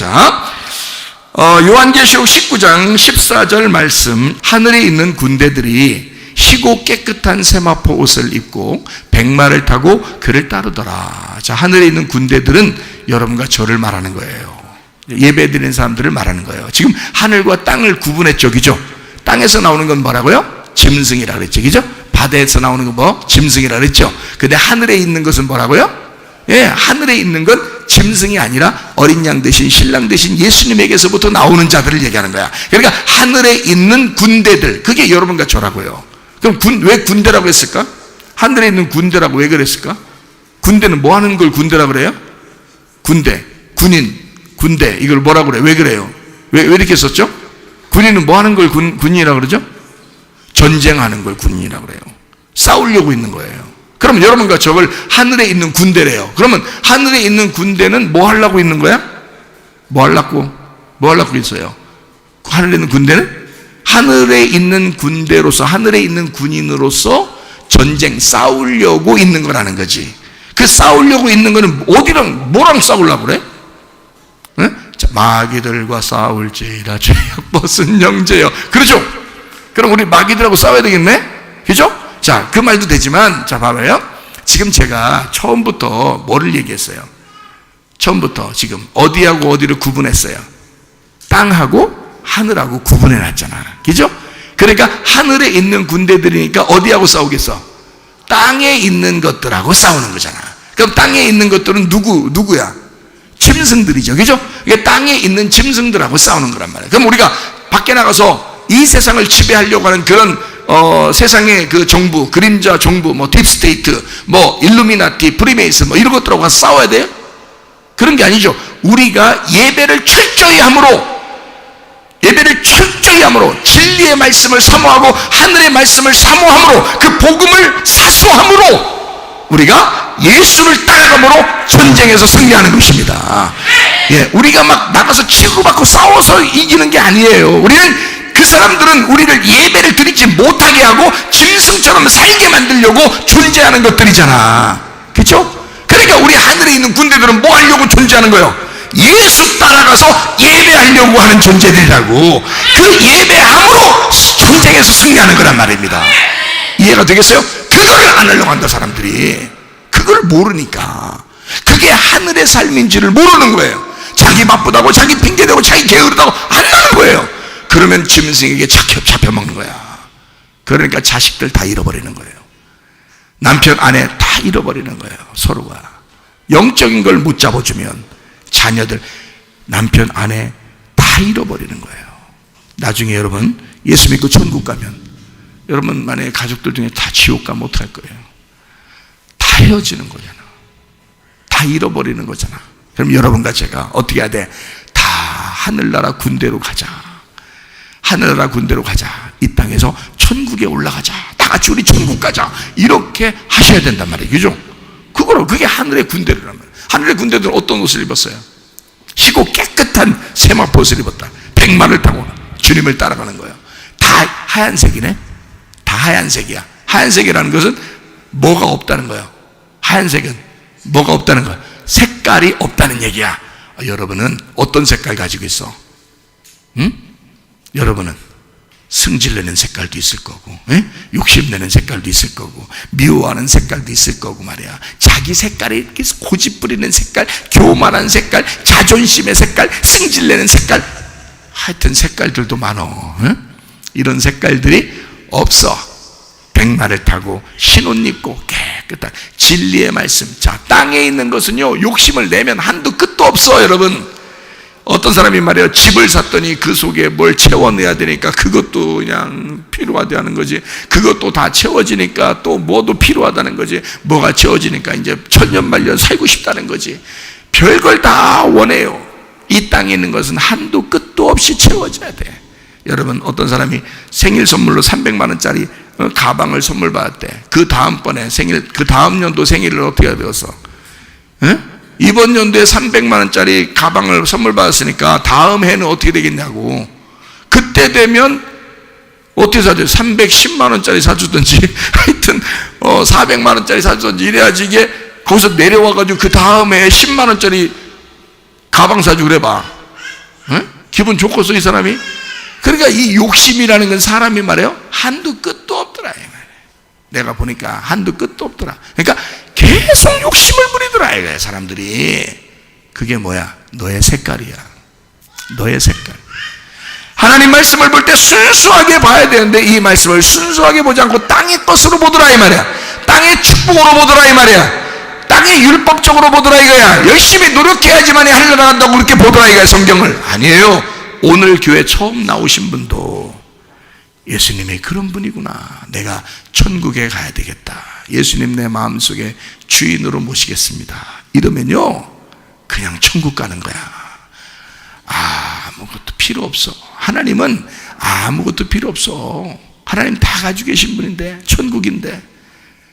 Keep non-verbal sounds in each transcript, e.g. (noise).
자, 어, 요한계시록 19장 14절 말씀 하늘에 있는 군대들이 희고 깨끗한 세마포 옷을 입고 백마를 타고 그를 따르더라. 자, 하늘에 있는 군대들은 여러분과 저를 말하는 거예요. 예배 드리는 사람들을 말하는 거예요. 지금 하늘과 땅을 구분했죠. 그죠? 땅에서 나오는 건 뭐라고요? 짐승이라 그랬죠. 그죠? 바다에서 나오는 건 뭐? 짐승이라 그랬죠. 근데 하늘에 있는 것은 뭐라고요? 예, 하늘에 있는 건 짐승이 아니라 어린 양 대신 신랑 대신 예수님에게서부터 나오는 자들을 얘기하는 거야. 그러니까 하늘에 있는 군대들, 그게 여러분과 저라고요. 그럼 군, 왜 군대라고 했을까? 하늘에 있는 군대라고 왜 그랬을까? 군대는 뭐 하는 걸 군대라고 그래요? 군대, 군인, 군대, 이걸 뭐라고 그래? 왜 그래요? 왜, 왜 이렇게 썼죠? 군인은 뭐 하는 걸 군, 군인이라고 그러죠? 전쟁하는 걸 군인이라고 그래요. 싸우려고 있는 거예요. 그럼 여러분과 저걸 하늘에 있는 군대래요. 그러면 하늘에 있는 군대는 뭐 하려고 있는 거야? 뭐 하려고? 뭐 하려고 있어요? 하늘에 있는 군대는? 하늘에 있는 군대로서, 하늘에 있는 군인으로서 전쟁, 싸우려고 있는 거라는 거지. 그 싸우려고 있는 거는 어디랑, 뭐랑 싸우려고 그래? 응? 자, 마귀들과 싸울지라 죄악 벗은 영제여. 그렇죠? 그럼 우리 마귀들하고 싸워야 되겠네? 그죠? 자, 그 말도 되지만, 자, 봐봐요. 지금 제가 처음부터 뭐를 얘기했어요? 처음부터 지금 어디하고 어디를 구분했어요? 땅하고 하늘하고 구분해 놨잖아. 그죠? 그러니까 하늘에 있는 군대들이니까 어디하고 싸우겠어? 땅에 있는 것들하고 싸우는 거잖아. 그럼 땅에 있는 것들은 누구, 누구야? 짐승들이죠. 그죠? 이게 땅에 있는 짐승들하고 싸우는 거란 말이에요. 그럼 우리가 밖에 나가서 이 세상을 지배하려고 하는 그런 어, 세상의 그 정부, 그림자 정부, 뭐 딥스테이트, 뭐 일루미나티, 프리메이슨 뭐 이런 것들하고 싸워야 돼요? 그런 게 아니죠. 우리가 예배를 철저히 함으로 예배를 철저히 함으로 진리의 말씀을 사모하고 하늘의 말씀을 사모함으로 그 복음을 사수함으로 우리가 예수를 따라감으로 전쟁에서 승리하는 것입니다. 예, 우리가 막 나가서 치고받고 싸워서 이기는 게 아니에요. 우리는 그 사람들은 우리를 예배를 드리지 못하게 하고 짐승처럼 살게 만들려고 존재하는 것들이잖아. 그렇죠? 그러니까 우리 하늘에 있는 군대들은 뭐 하려고 존재하는 거예요? 예수 따라가서 예배하려고 하는 존재들이라고 그 예배함으로 전쟁에서 승리하는 거란 말입니다. 이해가 되겠어요? 그거를 안 하려고 한다 사람들이 그걸 모르니까 그게 하늘의 삶인 지를 모르는 거예요. 자기 바쁘다고 자기 핑계대고 자기 게으르다고 안 하는 거예요. 그러면 짐승에게 잡혀, 잡혀먹는 거야. 그러니까 자식들 다 잃어버리는 거예요. 남편, 아내 다 잃어버리는 거예요. 서로가. 영적인 걸 못 잡아주면 자녀들, 남편, 아내 다 잃어버리는 거예요. 나중에 여러분 예수 믿고 천국 가면 여러분 만약에 가족들 중에 다 지옥 가면 어떡할 거예요? 다 헤어지는 거잖아. 다 잃어버리는 거잖아. 그럼 여러분과 제가 어떻게 해야 돼? 다 하늘나라 군대로 가자. 하늘나라 군대로 가자. 이 땅에서 천국에 올라가자. 다 같이 우리 천국 가자. 이렇게 하셔야 된단 말이에요. 그죠? 그거로 그게 하늘의 군대란 말이에요. 하늘의 군대들은 어떤 옷을 입었어요? 희고 깨끗한 세마포 옷을 입었다. 백마를 타고 주님을 따라가는 거예요. 다 하얀색이네. 다 하얀색이야. 하얀색이라는 것은 뭐가 없다는 거예요. 하얀색은 뭐가 없다는 거야. 색깔이 없다는 얘기야. 아, 여러분은 어떤 색깔 가지고 있어? 응? 여러분은 승질 내는 색깔도 있을 거고, 에? 욕심 내는 색깔도 있을 거고, 미워하는 색깔도 있을 거고 말이야. 자기 색깔에 이렇게 고집 부리는 색깔, 교만한 색깔, 자존심의 색깔, 승질 내는 색깔, 하여튼 색깔들도 많어. 에? 이런 색깔들이 없어. 백마를 타고 흰옷 입고 깨끗한 진리의 말씀. 자, 땅에 있는 것은요, 욕심을 내면 한도 끝도 없어, 여러분. 어떤 사람이 말이에요. 집을 샀더니 그 속에 뭘 채워내야 되니까 그것도 그냥 필요하다 하는 거지. 그것도 다 채워지니까 또 뭐도 필요하다는 거지. 뭐가 채워지니까 이제 천년만년 살고 싶다는 거지. 별걸 다 원해요. 이 땅에 있는 것은 한도 끝도 없이 채워져야 돼. 여러분 어떤 사람이 생일 선물로 300만 원짜리 어, 가방을 선물 받았대. 그 다음번에 생일 그 다음 연도 생일을 어떻게 되었어? 응? 이번 연도에 300만 원짜리 가방을 선물 받았으니까 다음 해는 어떻게 되겠냐고. 그때 되면 어떻게 사죠? 310만 원짜리 사주든지 (laughs) 하여튼 어 400만 원짜리 사주든지 이래야지 이게 거기서 내려와 가지고 그 다음에 10만 원짜리 가방 사주 그래 봐. 응? 기분 좋고서 이 사람이 그러니까 이 욕심이라는 건 사람이 말해요 한두 끝도 없더라. 내가 보니까 한두 끝도 없더라. 그러니까 계속 욕심을 부리더라 이거야 사람들이. 그게 뭐야? 너의 색깔이야. 너의 색깔. 하나님 말씀을 볼 때 순수하게 봐야 되는데 이 말씀을 순수하게 보지 않고 땅의 것으로 보더라 이 말이야. 땅의 축복으로 보더라 이 말이야. 땅의 율법적으로 보더라 이거야. 열심히 노력해야지만이 하늘에 나간다고 그렇게 보더라 이거야 성경을. 아니에요. 오늘 교회 처음 나오신 분도 예수님이 그런 분이구나. 내가 천국에 가야 되겠다. 예수님 내 마음속에 주인으로 모시겠습니다. 이러면요. 그냥 천국 가는 거야. 아무것도 필요 없어. 하나님은 아무것도 필요 없어. 하나님 다 가지고 계신 분인데, 천국인데.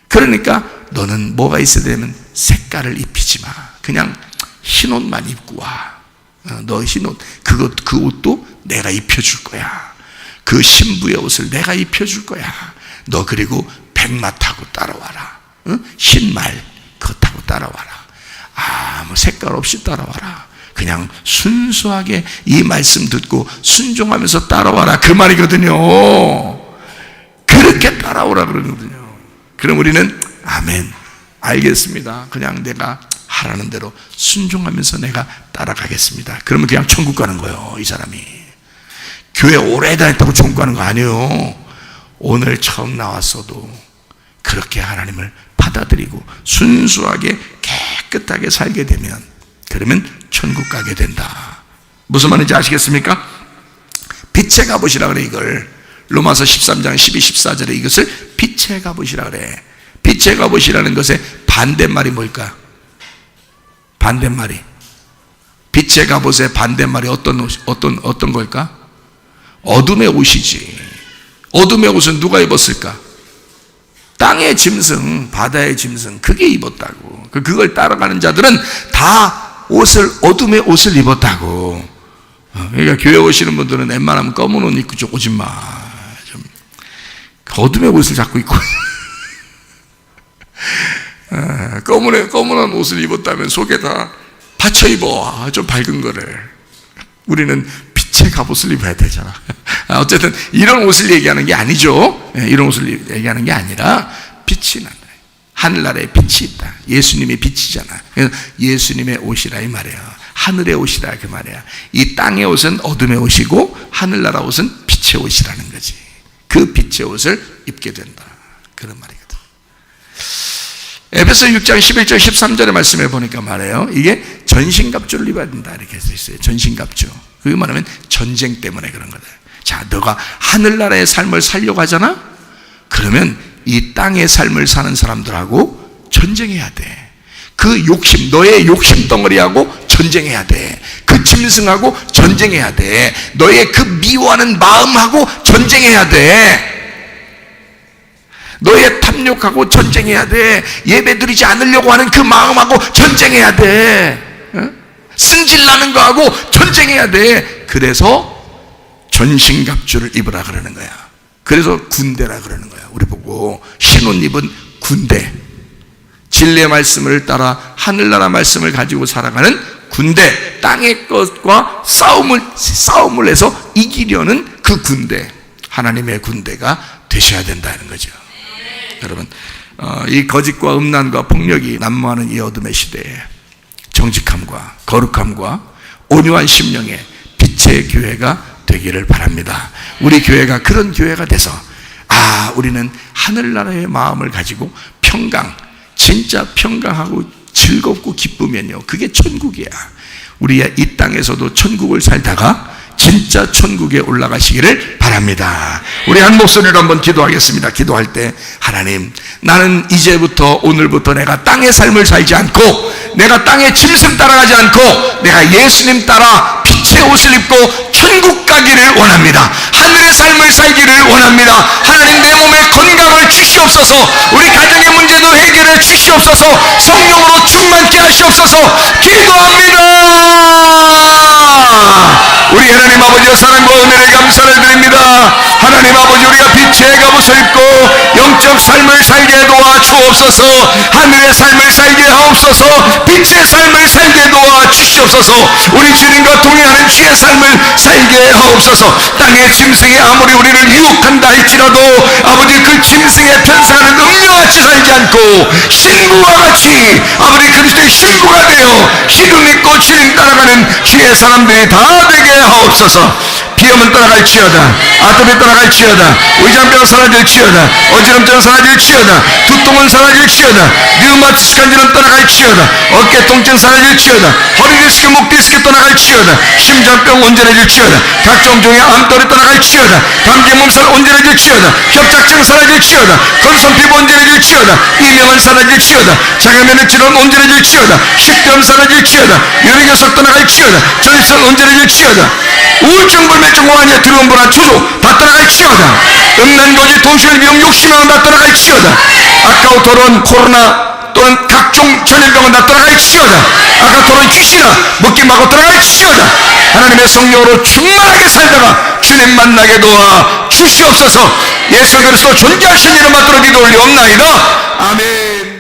그러니까 너는 뭐가 있어야 되면 색깔을 입히지 마. 그냥 흰 옷만 입고 와. 어, 너흰 옷, 그것, 그 옷도 내가 입혀줄 거야. 그 신부의 옷을 내가 입혀줄 거야. 너 그리고 백마 타고 따라와라. 응? 흰말, 그거 타고 따라와라. 아무 색깔 없이 따라와라. 그냥 순수하게 이 말씀 듣고 순종하면서 따라와라. 그 말이거든요. 그렇게 따라오라 그러거든요. 그럼 우리는 아멘. 알겠습니다. 그냥 내가 하라는 대로 순종하면서 내가 따라가겠습니다. 그러면 그냥 천국 가는 거예요. 이 사람이. 교회 오래 다녔다고 가는 거 아니에요. 오늘 처음 나왔어도 그렇게 하나님을 받아들이고 순수하게 깨끗하게 살게 되면 그러면 천국 가게 된다. 무슨 말인지 아시겠습니까? 빛의 갑옷이라 그래 이걸 로마서 13장 12, 14절에 이것을 빛의 갑옷이라 그래 빛의 갑옷이라는 것의 반대말이 뭘까? 반대말이 빛의 갑옷의 반대말이 어떤 옷, 어떤 어떤 걸까? 어둠의 옷이지 어둠의 옷은 누가 입었을까? 땅의 짐승, 바다의 짐승, 그게 입었다고. 그- 그걸 따라가는 자들은 다 옷을, 어둠의 옷을 입었다고. 어, 그러니까 교회 오시는 분들은 웬만하면 검은 옷 입고 좀 오지 마. 좀, 어둠의 옷을 자꾸 입고. 아, (laughs) 검은, 검은 옷을 입었다면 속에 다 받쳐 입어. 아, 좀 밝은 거를. 우리는 빛의 갑옷을 입어야 되잖아. (laughs) 아, 어쨌든 이런 옷을 얘기하는 게 아니죠. 예, 이런 옷을 얘기하는 게 아니라 빛이 난다. 하늘나라에 빛이 있다. 예수님의 빛이잖아. 예수님의 옷이라 이 말이야. 하늘의 옷이라 그 말이야. 이 땅의 옷은 어둠의 옷이고 하늘나라 옷은 빛의 옷이라는 거지. 그 빛의 옷을 입게 된다. 그런 말이거든. 에베소 6장 11절 13절의 말씀에 보니까 말해요. 이게 전신갑주를 입어야 된다. 이렇게 써 있어요. 전신갑주. 그게 말하면 전쟁 때문에 그런 거다. 자, 너가 하늘나라의 삶을 살려고 하잖아? 그러면 이 땅의 삶을 사는 사람들하고 전쟁해야 돼. 그 욕심, 너의 욕심 덩어리하고 전쟁해야 돼. 그 짐승하고 전쟁해야 돼. 너의 그 미워하는 마음하고 전쟁해야 돼. 너의 탐욕하고 전쟁해야 돼. 예배 드리지 않으려고 하는 그 마음하고 전쟁해야 돼. 어? 승질나는 거하고 전쟁해야 돼. 그래서 전신갑주를 입으라 그러는 거야. 그래서 군대라 그러는 거야. 우리 보고 흰옷 입은 군대. 진리의 말씀을 따라 하늘나라 말씀을 가지고 살아가는 군대. 땅의 것과 싸움을 싸움을 해서 이기려는 그 군대. 하나님의 군대가 되셔야 된다는 거죠. 여러분, 어, 이 거짓과 음란과 폭력이 난무하는 이 어둠의 시대에 정직함과 거룩함과 온유한 심령의 빛의 교회가 되기를 바랍니다. 우리 교회가 그런 교회가 돼서 아, 우리는 하늘나라의 마음을 가지고 평강, 진짜 평강하고 즐겁고 기쁘면요. 그게 천국이야. 우리 이 땅에서도 천국을 살다가 진짜 천국에 올라가시기를 바랍니다. 우리 한 목소리로 한번 기도하겠습니다. 기도할 때 하나님 나는 이제부터 오늘부터 내가 땅의 삶을 살지 않고 내가 땅의 짐승 따라가지 않고 내가 예수님 따라 빛의 옷을 입고 천국 가기를 원합니다. 하늘의 삶을 살기를 원합니다. 하나님 내 몸에 건강을 주시옵소서. 우리 가정의 문제도 해결해 주시옵소서. 성령으로 충만케 하시옵소서. 기도합니다. 우리 하나님 아버지의 사랑과 은혜를 감사를 드립니다. 하나님 아버지 우리가 빛의 갑옷을 입고 영적 삶을 살게 도와 주옵소서. 하늘의 삶을 살게 하옵소서. 빛의 삶을 살게 도와 주시옵소서. 우리 주님과 동행하는 주의 삶을 살게 하옵소서. 땅의 짐승이 아무리 우리를 유혹한다 할지라도 아버지 그 짐승의 살지 않고 신부와 같이 아버지 그리스도의 신부가 되어 기름 입고 주님 따라가는 주의 사람들이 다 되게 하옵소서. 비염은 떠나갈지어다. 아토피 떠나갈지어다. 의장병 사라질지어다. 어지럼증 사라질지어다. 두통은 사라질지어다. 류마티스한 질은 떠나갈지어다. 어깨 통증 사라질지어다. 허리 디스크 목 디스크 떠나갈지어다. 심장병 온전해질지어다. 각종 종의 암돌이 떠나갈지어다. 감기 몸살 온전해질지어다. 협착증 사라질지어다. 건선 피부 온전해질지어다 이명은 사라질지어다. 장염면의 질환 온전해질지어다. 식도염 사라질지어다. 유리교석 떠나갈지어다. 전립선 온전해질지어다. 우울증 불면증 호환에 들어온 불안 초조 다 떠나갈지어다. 음란 거지 도시를 비용 욕심하는 다 떠나갈지어다. 아까워 더러운 코로나 또는 각종 전염병은 다 떠나갈지어다. 아까 더러운 귀신아 먹기마고 떠나갈지어다. 하나님의 성령으로 충만하게 살다가 주님 만나게 도와 주시옵소서. 예수 그리스도 존재하신 이름 받들어 기도 올리옵나이다. 아멘.